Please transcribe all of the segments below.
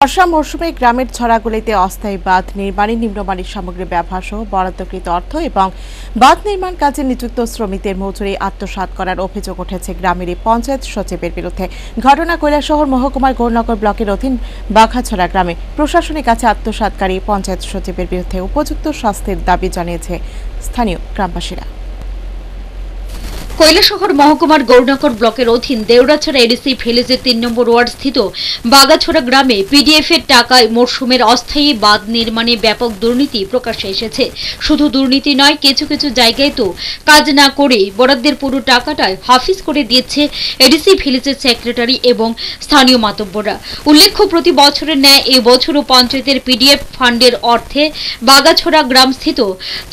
বর্ষা মৌসুমে গ্রামের ছড়াগুলিতে অস্থায়ী বাঁধ নির্মাণে নিম্নমানের সামগ্রী ব্যবহার সহ বরাদ্দকৃত অর্থ এবং বাঁধ নির্মাণ কাজে নিযুক্ত শ্রমিকদের মজুরি আত্মসাৎ করার অভিযোগ উঠেছে গ্রামের পঞ্চায়েত সচিবের বিরুদ্ধে। ঘটনা কৈলাসহর মহকুমার গৌরনগর ব্লকের অধীন বাঘাছড়া গ্রামে প্রশাসনের কাছে আত্মসাৎকারী পঞ্চায়েত সচিবের বিরুদ্ধে উপযুক্ত শাস্তির দাবি জানিয়েছে স্থানীয় গ্রামবাসীরা। কৈলাসহর মহকুমার গৌরনগর ব্লকের অধীন দেউড়াছড়া এডিসি ভিলেজের তিন নম্বর ওয়ার্ড স্থিত বাগাছড়া গ্রামে পিডিএফ এর টাকায় মরশুমের অস্থায়ী বাঁধ নির্মাণে ব্যাপক দুর্নীতি প্রকাশ্যে এসেছে। শুধু দুর্নীতি নয়, কিছু কিছু জায়গায় তো কাজ না করে বরাদ্দের পুরো টাকাটাই হাফিজ করে দিয়েছে এডিসি ভিলেজের সেক্রেটারি এবং স্থানীয় মাতব্বরা উল্লেখ্য, প্রতি বছরের ন্যায় এই বছরও পঞ্চায়েতের পিডিএফ ফান্ডের অর্থে বাগাছড়া গ্রাম স্থিত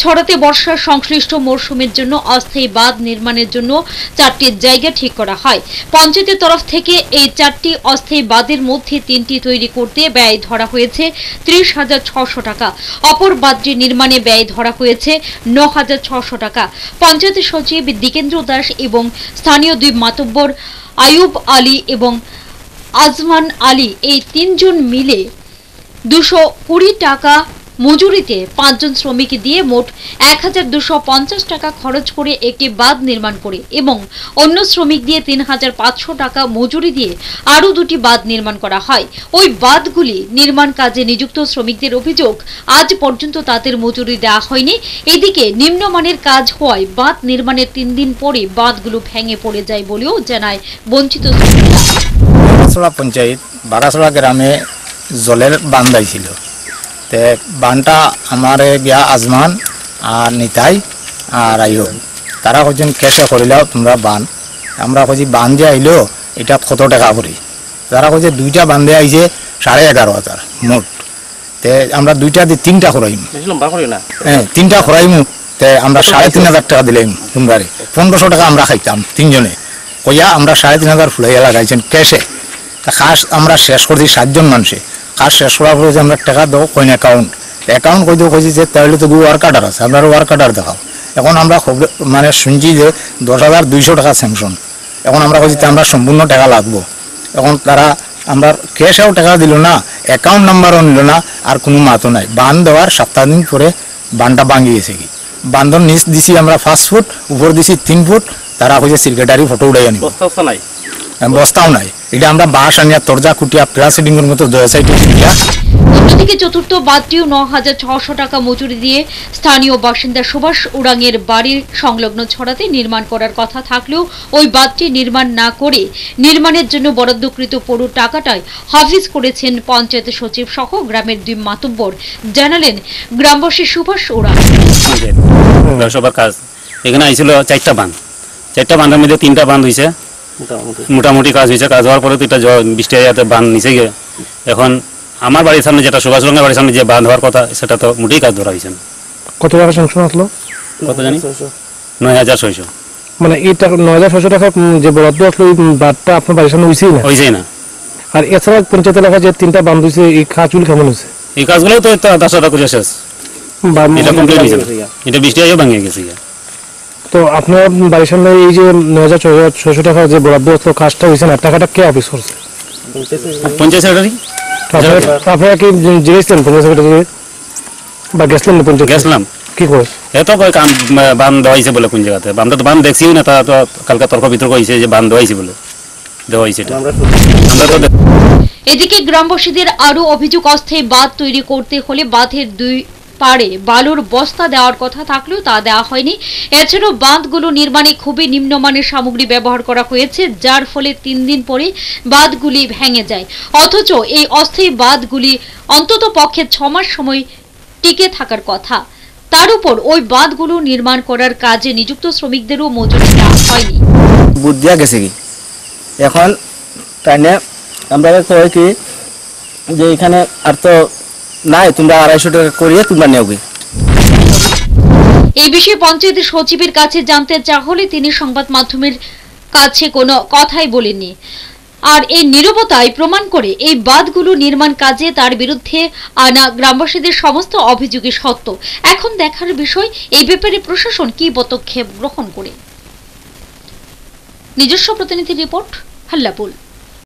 ছড়াতে বর্ষার সংশ্লিষ্ট মরশুমের জন্য অস্থায়ী বাঁধ নির্মাণের জন্য চারটি জায়গা ঠিক করা হয়। পঞ্চায়েতের তরফ থেকে এই চারটি অস্থায়ী বাঁধের মধ্যে তিনটি তৈরি করতে ব্যয় ধরা হয়েছে ত্রিশ হাজার ছশো টাকা। অপর বাঁধটি নির্মাণে ব্যয় ধরা হয়েছে ন হাজার ছশো টাকা। পঞ্চায়েত সচিব দিকেন্দ্র দাস এবং স্থানীয় দুই মাতব্বর আয়ুব আলী এবং আজমান আলী এই তিনজন মিলে দুশো কুড়ি টাকা মজুরিতে পাঁচজন শ্রমিক দিয়ে মোট এক টাকা খরচ করে একটি বাঁধ নির্মাণ করে এবং অন্য শ্রমিক দিয়ে তিন হাজার পাঁচশো টাকা মজুরি দিয়ে আরও দুটি বাঁধ নির্মাণ করা হয়। ওই বাঁধগুলি নির্মাণ কাজে নিযুক্ত শ্রমিকদের অভিযোগ আজ পর্যন্ত তাদের মজুরি দেওয়া হয়নি। এদিকে নিম্নমানের কাজ হওয়ায় বাঁধ নির্মাণের তিন দিন পরে বাঁধগুলো ভেঙে পড়ে যায় বলেও জানায় বঞ্চিত বাগাছড়া পঞ্চায়েত বাগাছড়া গ্রামে জলের ছিল তে বানটা আমার গিয়া আজমান আর নিতাই আর আইব তারা কজন কেসে করিলাও তোমরা বান। আমরা কইছি বান যে আইলো এটা কত টাকা পড়ি তারা কইছে দুইটা বান্ধে আইছে সাড়ে এগারো হাজার মোট। তে আমরা দুইটা দিয়ে তিনটা করি না। হ্যাঁ তিনটা খরাইমু। তে আমরা সাড়ে তিন হাজার টাকা দিলাম তোমরা পনেরোশো টাকা আমরা খাইতাম তিনজনে। কইয়া আমরা সাড়ে তিন হাজার ফুলাইয়া লাগাইছেন ক্যাশে তা খাস আমরা শেষ করছি সাতজন মানুষে। খাস শেষ করার পরে যে আমরা টাকা দেবো কইন অ্যাকাউন্ট অ্যাকাউন্ট কই দেবো কইছি যে তাহলে তো ওয়ার্ক কার্ডার আছে, আপনার ওয়ার্ক কার্ডার দেখাও। এখন আমরা খবর- মানে শুনছি যে দশ হাজার দুইশো টাকা স্যাংশন এখন আমরা কইছি আমরা সম্পূর্ণ টাকা লাগবো। এখন তারা আমরা ক্যাশেও টাকা দিল না অ্যাকাউন্ট নাম্বারও নিল না, আর কোনো মাতো নাই। বান দেওয়ার সপ্তাহ দিন পরে বানটা ভাঙি গেছে কি? বান্ধন নিচ দিছি আমরা পাঁচ ফুট উপর দিছি তিন ফুট তারা কইছে সিক্রেটারি ফটো বস্তা নাই। বস্তাও নাই। এটা আমরা বাঁশ আনিয়া তরজা কুটিয়া প্লাসিডিং এর মতো দয়া সাইডে দিয়া অন্যদিকে চতুর্থ বাদটিও ন হাজার ছশো টাকা মজুরি দিয়ে স্থানীয় বাসিন্দা সুভাষ উড়াংয়ের বাড়ির সংলগ্ন ছড়াতে নির্মাণ করার কথা থাকলেও ওই বাঁধটি নির্মাণ না করে নির্মাণের জন্য বরাদ্দকৃত পুরো টাকাটাই হাফিজ করেছেন পঞ্চায়েত সচিব সহ গ্রামের দুই মাতব্বর। জানালেন গ্রামবাসী সুভাষ উড়াং ব্যবসা কাজ। এখানে আইছিল চারটা বাঁধ। চারটা বাঁধের মধ্যে তিনটা বাঁধ হয়েছে মোটামুটি কাজ হয়েছে কাজ হওয়ার পরে তো এটা বৃষ্টি হয়ে যাতে বাঁধ নিচে গিয়ে এখন আমার বাড়ির সামনে যেটা সুভাষ রঙের বাড়ির সামনে যে বাঁধ হওয়ার কথা সেটা তো মোটেই কাজ ধরা হয়েছে কত টাকা স্যাংশন আসলো কত জানি নয় হাজার ছয়শো মানে এই টাকা নয় হাজার ছশো টাকা যে বরাদ্দ আসলো ওই বাদটা আপনার বাড়ির সামনে হয়েছেই না হয়েছেই না আর এছাড়া পঞ্চায়েত এলাকায় যে তিনটা বান্ধ হয়েছে এই কাজগুলি কেমন হয়েছে এই কাজগুলো তো তা- তার সাথে করে শেষ এটা কমপ্লিট হয়েছে এটা বৃষ্টি হয়ে ভাঙিয়ে গেছে গিয়া। তো আপনার বাড়ির সামনে এই যে নয় হাজার ছশো টাকার যে বরাদ্দ আসলো কাজটা হয়েছে না? টাকাটা কে অফিস করছে? পঞ্চায়েত সেক্রেটারি আপনারা- কি জিজ্ঞেসছেন পঞ্চায়েত সেক্রেটারি বা গেছিলেন না পঞ্চায়েত গেছিলাম। কি করে এত কয় কাম বান দেওয়া হয়েছে বলে কোন জায়গাতে। আমরা তো বান দেখছিও না তা তো কালকে তর্ক বিতর্ক হয়েছে যে বান দেওয়া হয়েছে বলে। দেওয়া হয়েছে এটা। আমরা তো এদিকে গ্রামবাসীদের আরও অভিযোগ অস্থায়ী বাঁধ তৈরি করতে হলে বাঁধের দুই পাড়ে বালুর বস্তা দেওয়ার কথা থাকলেও তা দেওয়া হয়নি। এছাড়াও বাঁধগুলো নির্মাণে খুবই নিম্নমানের সামগ্রী ব্যবহার করা হয়েছে, যার ফলে তিন দিন পরে বাঁধগুলি ভেঙে যায়। অথচ এই অস্থায়ী বাঁধগুলি অন্তত পক্ষে ছমাস সময় টিকে থাকার কথা। তার উপর ওই বাঁধগুলো নির্মাণ করার কাজে নিযুক্ত শ্রমিকদেরও মজুরি দেওয়া হয়নি। বুধ দিয়া গেছে কি? এখন তাই আমরা কি, যে এখানে আর তো নাই, তোমরা আড়াইশো টাকা করিয়ে তোমরা নেওগে এই বিষয়ে পঞ্চায়েতের সচিবের কাছে জানতে চাওয়া হলে তিনি সংবাদ মাধ্যমের কাছে কোনো কথাই বলেননি। আর এই নীরবতায় প্রমাণ করে এই বাঁধগুলো নির্মাণ কাজে তার বিরুদ্ধে আনা গ্রামবাসীদের সমস্ত অভিযোগই সত্য। এখন দেখার বিষয়, এই ব্যাপারে প্রশাসন কি পদক্ষেপ গ্রহণ করে? নিজস্ব প্রতিনিধি রিপোর্ট, হাল্লাপুল।